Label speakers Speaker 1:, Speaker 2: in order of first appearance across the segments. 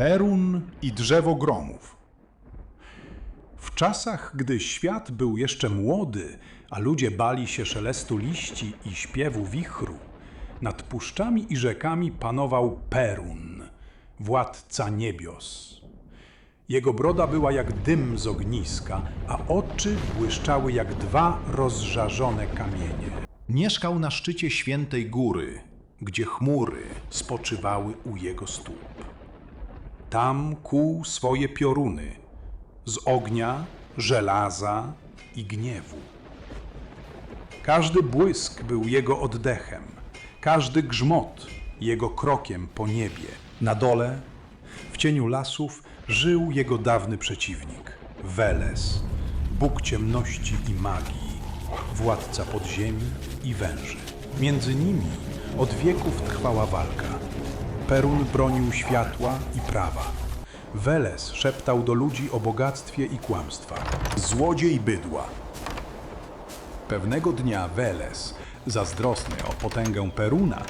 Speaker 1: Perun i drzewo gromów. W czasach, gdy świat był jeszcze młody, a ludzie bali się szelestu liści i śpiewu wichru, nad puszczami i rzekami panował Perun, władca niebios. Jego broda była jak dym z ogniska, a oczy błyszczały jak dwa rozżarzone kamienie. Mieszkał na szczycie świętej góry, gdzie chmury spoczywały u jego stóp. Tam kuł swoje pioruny z ognia, żelaza i gniewu. Każdy błysk był jego oddechem, każdy grzmot jego krokiem po niebie. Na dole, w cieniu lasów, żył jego dawny przeciwnik Weles, Bóg ciemności i magii, władca podziemi i węży. Między nimi od wieków trwała walka. Perun bronił światła i prawa. Weles szeptał do ludzi o bogactwie i kłamstwach. Złodziej bydła. Pewnego dnia Weles, zazdrosny o potęgę Peruna,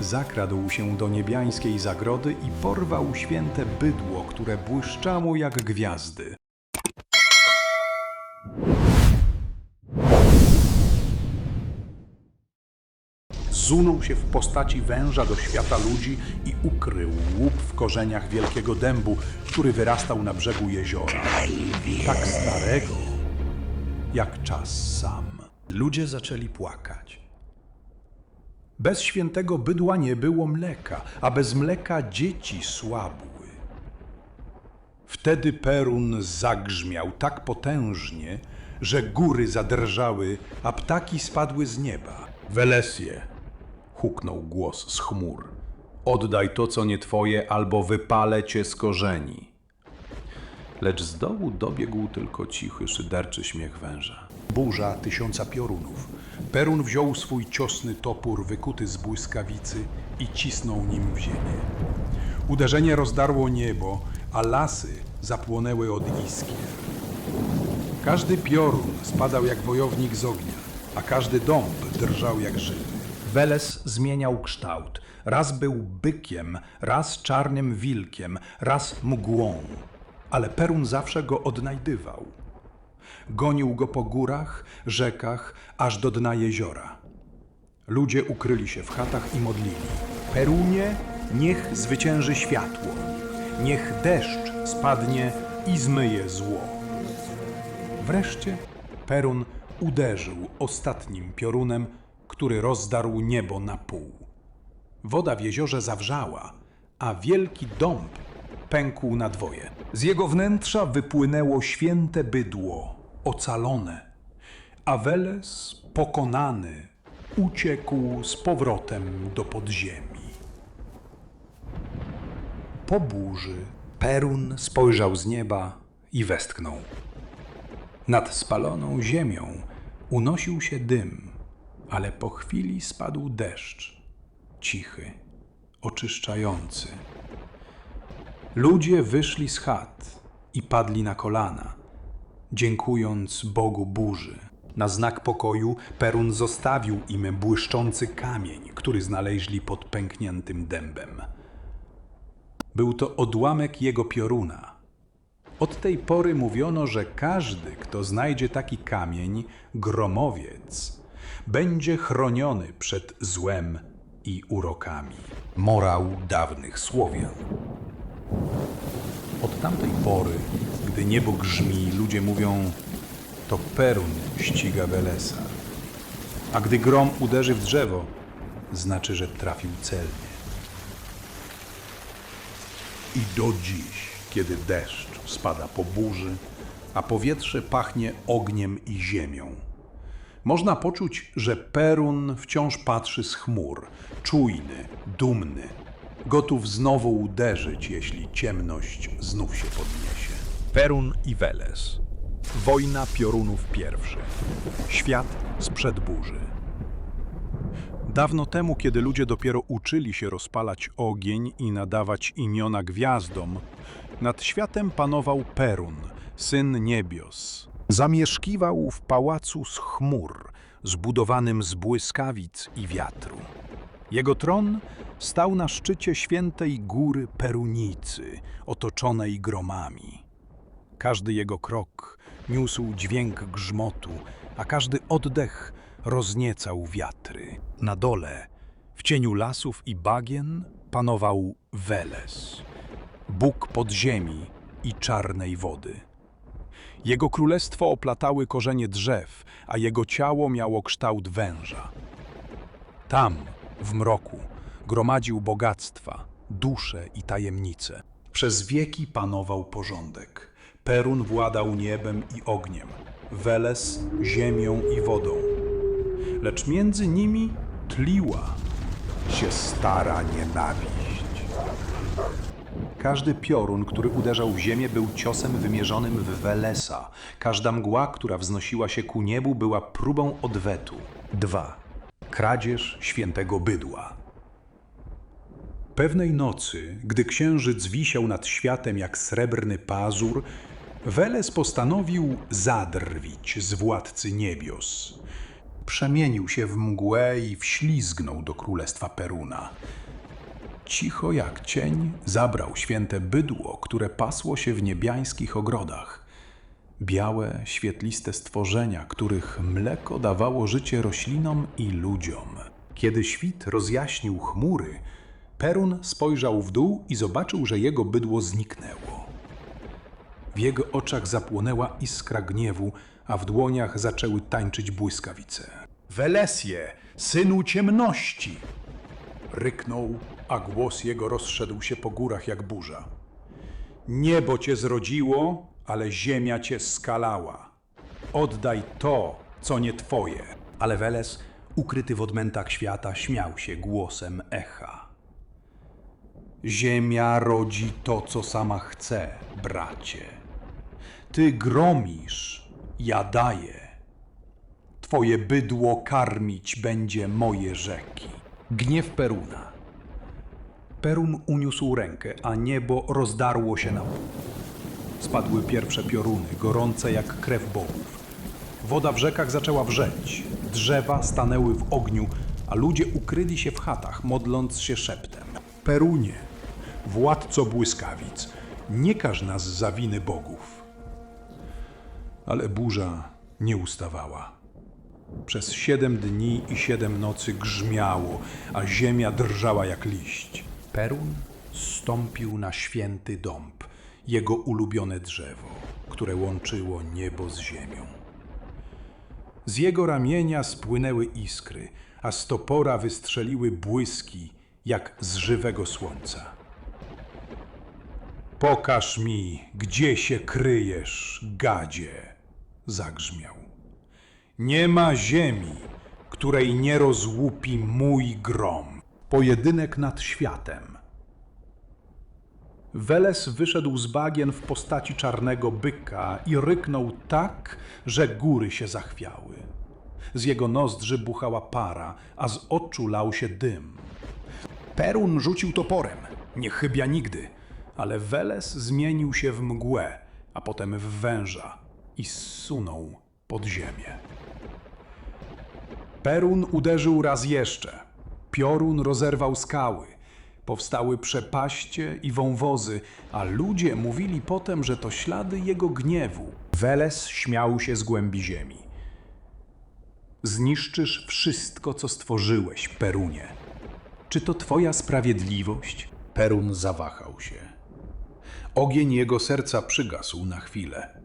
Speaker 1: zakradł się do niebiańskiej zagrody i porwał święte bydło, które błyszczało jak gwiazdy. Zunął się w postaci węża do świata ludzi i ukrył łup w korzeniach wielkiego dębu, który wyrastał na brzegu jeziora. Tak starego, jak czas sam. Ludzie zaczęli płakać. Bez świętego bydła nie było mleka, a bez mleka dzieci słabły. Wtedy Perun zagrzmiał tak potężnie, że góry zadrżały, a ptaki spadły z nieba. Welesje, huknął głos z chmur. Oddaj to, co nie twoje, albo wypalę cię z korzeni. Lecz z dołu dobiegł tylko cichy, szyderczy śmiech węża. Burza tysiąca piorunów. Perun wziął swój ciosny topór wykuty z błyskawicy i cisnął nim w ziemię. Uderzenie rozdarło niebo, a lasy zapłonęły od iskier. Każdy piorun spadał jak wojownik z ognia, a każdy dąb drżał jak żywy. Weles zmieniał kształt. Raz był bykiem, raz czarnym wilkiem, raz mgłą, ale Perun zawsze go odnajdywał. Gonił go po górach, rzekach, aż do dna jeziora. Ludzie ukryli się w chatach i modlili. Perunie, niech zwycięży światło. Niech deszcz spadnie i zmyje zło. Wreszcie Perun uderzył ostatnim piorunem, który rozdarł niebo na pół. Woda w jeziorze zawrzała, a wielki dąb pękł na dwoje. Z jego wnętrza wypłynęło święte bydło, ocalone, a Weles, pokonany, uciekł z powrotem do podziemi. Po burzy Perun spojrzał z nieba i westchnął. Nad spaloną ziemią unosił się dym, ale po chwili spadł deszcz, cichy, oczyszczający. Ludzie wyszli z chat i padli na kolana, dziękując Bogu burzy. Na znak pokoju Perun zostawił im błyszczący kamień, który znaleźli pod pękniętym dębem. Był to odłamek jego pioruna. Od tej pory mówiono, że każdy, kto znajdzie taki kamień, gromowiec, będzie chroniony przed złem i urokami. Morał dawnych Słowian. Od tamtej pory, gdy niebo grzmi, ludzie mówią, to Perun ściga Welesa. A gdy grom uderzy w drzewo, znaczy, że trafił celnie. I do dziś, kiedy deszcz spada po burzy, a powietrze pachnie ogniem i ziemią, można poczuć, że Perun wciąż patrzy z chmur, czujny, dumny, gotów znowu uderzyć, jeśli ciemność znów się podniesie. Perun i Weles. Wojna piorunów pierwszy. Świat sprzed burzy. Dawno temu, kiedy ludzie dopiero uczyli się rozpalać ogień i nadawać imiona gwiazdom, nad światem panował Perun, syn niebios. Zamieszkiwał w pałacu z chmur, zbudowanym z błyskawic i wiatru. Jego tron stał na szczycie świętej góry Perunicy, otoczonej gromami. Każdy jego krok niósł dźwięk grzmotu, a każdy oddech rozniecał wiatry. Na dole, w cieniu lasów i bagien, panował Weles, Bóg podziemi i czarnej wody. Jego królestwo oplatały korzenie drzew, a jego ciało miało kształt węża. Tam, w mroku, gromadził bogactwa, dusze i tajemnice. Przez wieki panował porządek. Perun władał niebem i ogniem, Weles ziemią i wodą. Lecz między nimi tliła się stara nienawiść. Każdy piorun, który uderzał w ziemię, był ciosem wymierzonym w Welesa. Każda mgła, która wznosiła się ku niebu, była próbą odwetu. 2. Kradzież świętego bydła. Pewnej nocy, gdy księżyc wisiał nad światem jak srebrny pazur, Weles postanowił zadrwić z władcy niebios. Przemienił się w mgłę i wślizgnął do królestwa Peruna. Cicho jak cień zabrał święte bydło, które pasło się w niebiańskich ogrodach. Białe, świetliste stworzenia, których mleko dawało życie roślinom i ludziom. Kiedy świt rozjaśnił chmury, Perun spojrzał w dół i zobaczył, że jego bydło zniknęło. W jego oczach zapłonęła iskra gniewu, a w dłoniach zaczęły tańczyć błyskawice. Welesje, synu ciemności! Ryknął, a głos jego rozszedł się po górach jak burza. Niebo cię zrodziło, ale ziemia cię skalała. Oddaj to, co nie twoje. Ale Weles, ukryty w odmętach świata, śmiał się głosem echa. Ziemia rodzi to, co sama chce, bracie. Ty gromisz, ja daję. Twoje bydło karmić będzie moje rzeki. Gniew Peruna. Perun uniósł rękę, a niebo rozdarło się na pół. Spadły pierwsze pioruny, gorące jak krew bogów. Woda w rzekach zaczęła wrzeć, drzewa stanęły w ogniu, a ludzie ukryli się w chatach, modląc się szeptem. Perunie, władco błyskawic, nie każ nas za winy bogów. Ale burza nie ustawała. Przez siedem dni i siedem nocy grzmiało, a ziemia drżała jak liść. Perun stąpił na święty dąb, jego ulubione drzewo, które łączyło niebo z ziemią. Z jego ramienia spłynęły iskry, a z topora wystrzeliły błyski, jak z żywego słońca. Pokaż mi, gdzie się kryjesz, gadzie, zagrzmiał. Nie ma ziemi, której nie rozłupi mój grom. Pojedynek nad światem. Weles wyszedł z bagien w postaci czarnego byka i ryknął tak, że góry się zachwiały. Z jego nozdrzy buchała para, a z oczu lał się dym. Perun rzucił toporem, nie chybia nigdy, ale Weles zmienił się w mgłę, a potem w węża i zsunął pod ziemię. Perun uderzył raz jeszcze. Piorun rozerwał skały. Powstały przepaście i wąwozy, a ludzie mówili potem, że to ślady jego gniewu. Weles śmiał się z głębi ziemi. Zniszczysz wszystko, co stworzyłeś, Perunie. Czy to twoja sprawiedliwość? Perun zawahał się. Ogień jego serca przygasł na chwilę.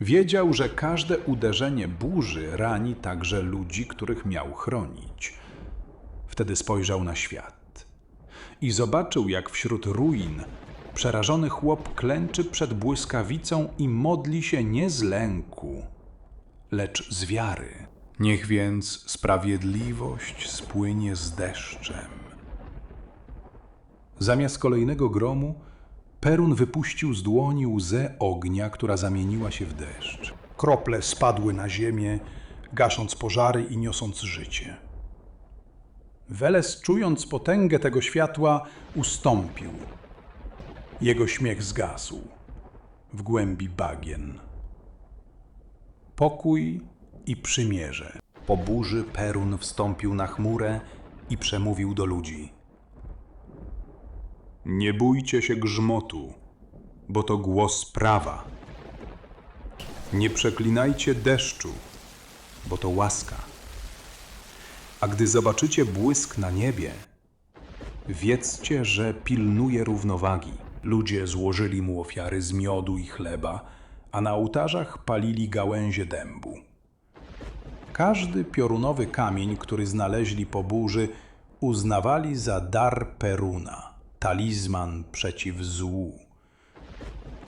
Speaker 1: Wiedział, że każde uderzenie burzy rani także ludzi, których miał chronić. Wtedy spojrzał na świat i zobaczył, jak wśród ruin przerażony chłop klęczy przed błyskawicą i modli się nie z lęku, lecz z wiary. Niech więc sprawiedliwość spłynie z deszczem. Zamiast kolejnego gromu, Perun wypuścił z dłoni łzę ognia, która zamieniła się w deszcz. Krople spadły na ziemię, gasząc pożary i niosąc życie. Weles, czując potęgę tego światła, ustąpił. Jego śmiech zgasł w głębi bagien. Pokój i przymierze. Po burzy Perun wstąpił na chmurę i przemówił do ludzi. Nie bójcie się grzmotu, bo to głos prawa. Nie przeklinajcie deszczu, bo to łaska. A gdy zobaczycie błysk na niebie, wiedzcie, że pilnuje równowagi. Ludzie złożyli mu ofiary z miodu i chleba, a na ołtarzach palili gałęzie dębu. Każdy piorunowy kamień, który znaleźli po burzy, uznawali za dar Peruna, talizman przeciw złu.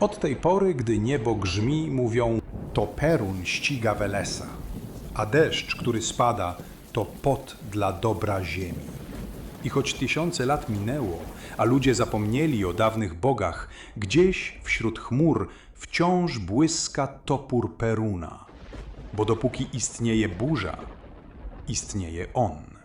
Speaker 1: Od tej pory, gdy niebo grzmi, mówią: To Perun ściga Welesa, a deszcz, który spada, to pot dla dobra ziemi. I choć tysiące lat minęło, a ludzie zapomnieli o dawnych bogach, gdzieś wśród chmur wciąż błyska topór Peruna, bo dopóki istnieje burza, istnieje on.